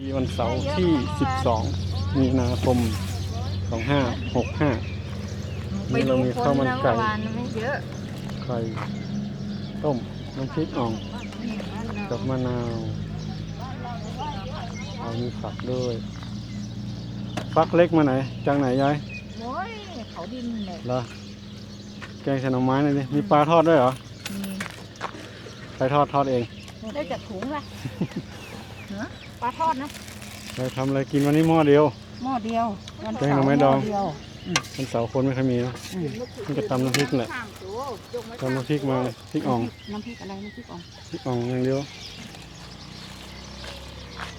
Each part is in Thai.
ที่วันเสาร์ที่ 12 มีนาคม 2565ไปนี่เราดูมีคนข้าวมันนะไก่เมื่อวานไม่เยอะไข่ต้มน้ำพริกอ่องกับมะนาวเอามีผักด้วยฟักเล็กมาไหนจากไหนยายโอ้ยเขาดินเลยเหรอแกงใส่หน่อไม้หน่อยดิมีปลาทอดด้วยเหรอมีใครทอดทอดเองได้จากถุงละ เนอะปลาทอดนะใครทำอะไรกินวันนี้หม้อเดียว หม้อเดียววันแกงเสาหน่อร์ไม้หดม้อองเดียววันเสาร์คนไม่ค่อยมีเนอะมันจะตำน้ำพริกแหละตำน้ำพริกมาพริกอ่องน้ำพริกอะไรน้ำพริกอ่องพริกอ่องอย่างเดียว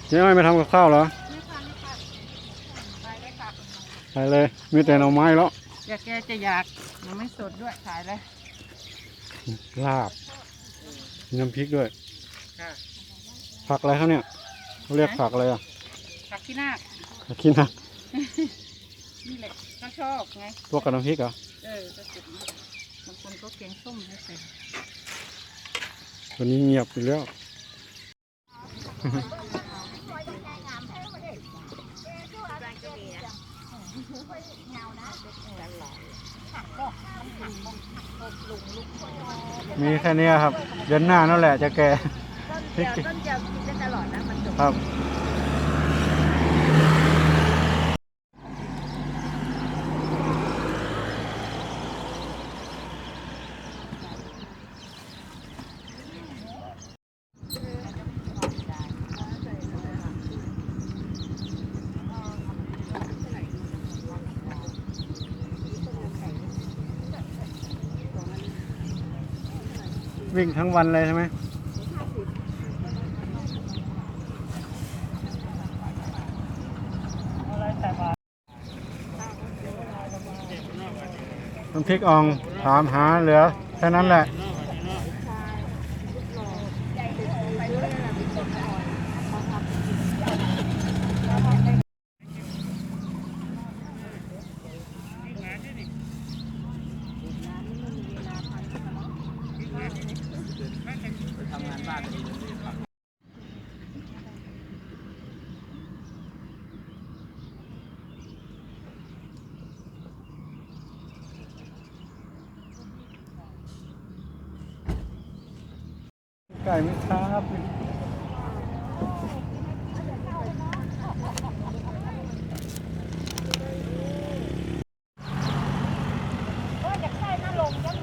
เจ๊อ้อยมาทำกับข้าวเหรอไม่ค่ะไม่ค่ะไปเลยค่ะไปเลยมีแต่หน่อไม้แล้วอยากแกจะอยากยังไม่สดด้วยขายเลยลาบมีน้ำพริกด้วยค่ะ ผักอะไรครับเนี่ยเขาเรียกผักอะไรอะผักขี้นาคผักขี้นะนี่แหละก็ชอบไงพวกกับน้ำพริกเหรอเออก็สุดนะบางคนก็แกงส้มให้ใส่วันนี้เงียบไปแล้วมีแค่เนี้ยครับ เดือนหน้านั่นแหละจะแก่ ต้นเดียวต้นเดียวกินได้ตลอดนะมันจบครับ วิ่งทั้งวันเลยใช่ไหม น้ำพริกอ่องถามหาเหลือแค่นั้นแหละไก่ไหมครับก็อยากได้น้าลงยัง ไ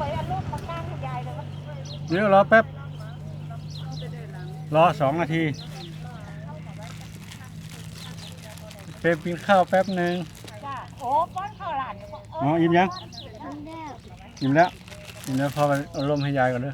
ว้อันลูกมากลางให้ยายเลยว่าเดี๋ยวรอแป๊บ รอสองนาทีเป๊ปกินข้าวแป๊บหนึ่งจ้าโอ้ป้อนข้าวหลานอ๋ออิ่มยัง อิ่มแล้ว อิ่มแล้วพอไปเอาลมให้ยายก่อนเด้อ